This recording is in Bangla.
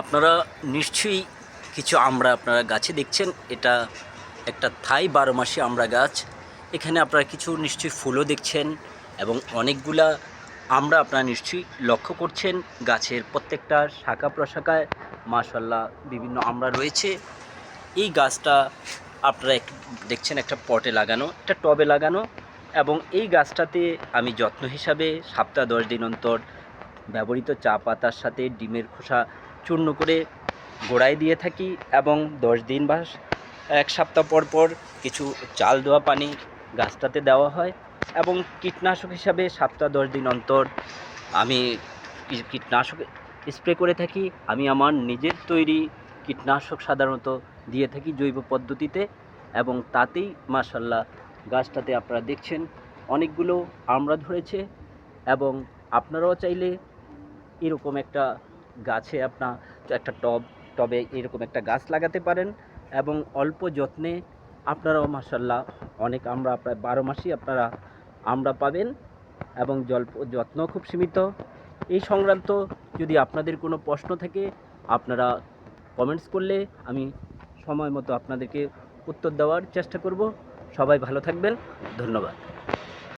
আপনারা নিশ্চয়ই কিছু আমরা আপনারা গাছে দেখছেন। এটা একটা থাই বারো মাসে আমরা গাছ। এখানে আপনারা কিছু নিশ্চয়ই ফুলও দেখছেন এবং অনেকগুলা আমরা আপনারা নিশ্চয়ই লক্ষ্য করছেন গাছের প্রত্যেকটা শাখা প্রশাখায়। মাশাল্লাহ বিভিন্ন আমরা রয়েছে। এই গাছটা আপনারা দেখছেন একটা পটে লাগানো, একটা টবে লাগানো এবং এই গাছটাতে আমি যত্ন হিসাবে সপ্তাহ দশ দিন অন্তর ব্যবহৃত চা পাতার সাথে ডিমের খোসা চূর্ণ করে গোড়ায় দিয়ে থাকি এবং দশ দিন বা এক সপ্তাহ পর পর কিছু চাল দেওয়া পানি গাছটাতে দেওয়া হয় এবং কীটনাশক হিসাবে সপ্তাহ দশ দিন অন্তর আমি কীটনাশক স্প্রে করে থাকি। আমি আমার নিজের তৈরি কীটনাশক সাধারণত দিয়ে থাকি জৈব পদ্ধতিতে এবং তাতেই মাশাল্লাহ গাছটাতে আপনারা দেখছেন অনেকগুলো আমরা ধরেছে এবং আপনারাও চাইলে এরকম একটা গাছে আপনার একটা টব, টবে এরকম একটা গাছ লাগাতে পারেন এবং অল্প যত্নে আপনারাও মাসাল্লাহ অনেক আমরা প্রায় বারো মাসই আপনারা আমরা পাবেন এবং জল্প যত্ন খুব সীমিত। এই সংক্রান্ত যদি আপনাদের কোনো প্রশ্ন থাকে, আপনারা কমেন্টস করলে আমি সময় মতো আপনাদেরকে উত্তর দেওয়ার চেষ্টা করব। সবাই ভালো থাকবেন, ধন্যবাদ।